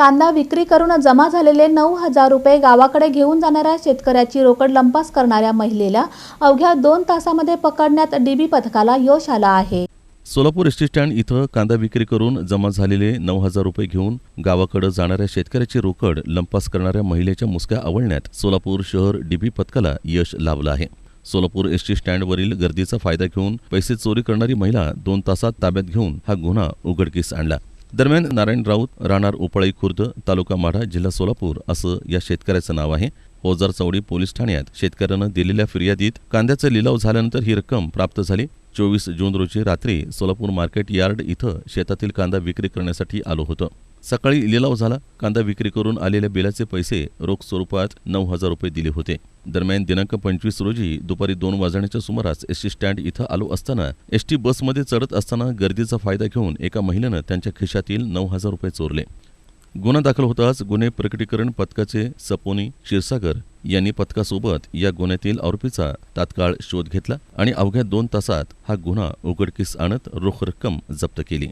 कांदा विक्री करून जमा झालेले नऊ हजार रुपये गावाकडे घेऊन जाणाऱ्या शेतकऱ्याची रोकड लंपास करणाऱ्या महिलेला अवघ्या दोन तासामध्ये पकडण्यात डीबी पथकाला यश आलं आहे. सोलापूर एसटी स्टँड इथं कांदा विक्री करून जमा झालेले नऊ हजार रुपये घेऊन गावाकडे जाणाऱ्या शेतकऱ्याची रोकड लंपास करणाऱ्या महिलेच्या मुसक्या आवळण्यात सोलापूर शहर डीबी पथकाला यश लाभलं आहे. सोलापूर एसटी स्टँडवरील गर्दीचा फायदा घेऊन पैसे चोरी करणारी महिला दोन तासात ताब्यात घेऊन हा गुन्हा उघडकीस आणला. दरम्यान नारायण राऊत राहणार उपळई खुर्द तालुका माढा जिल्हा सोलापूर असं या शेतकऱ्याचं नाव आहे. ओझर चौडी पोलीस ठाण्यात शेतकऱ्यानं दिलेल्या फिर्यादीत कांद्याचा लिलाव झाल्यानंतर ही रक्कम प्राप्त झाली. चोवीस जून रोजी रात्री सोलापूर मार्केट यार्ड इथं शेतातील कांदा विक्री करण्यासाठी आलो होतं. सकाळी लिलाव झाला. कांदा विक्री करून आलेल्या बिलाचे पैसे रोख स्वरूपात नऊ हजार रुपये दिले होते. दरम्यान दिनांक पंचवीस रोजी दुपारी दोन वाजण्याच्या सुमारास एस टी स्टँड इथं आलो असताना एस टी बसमध्ये चढत असताना गर्दीचा फायदा घेऊन एका महिलेनं त्यांच्या खिशातील नऊ हजार रुपये चोरले. गुन्हा दाखल होताच गुन्हे प्रकटीकरण पथकाचे सपोनी क्षीरसागर यांनी पथकासोबत या गुन्ह्यातील आरोपीचा तात्काळ शोध घेतला आणि अवघ्या दोन तासात हा गुन्हा उघडकीस आणत रोख रक्कम जप्त केली.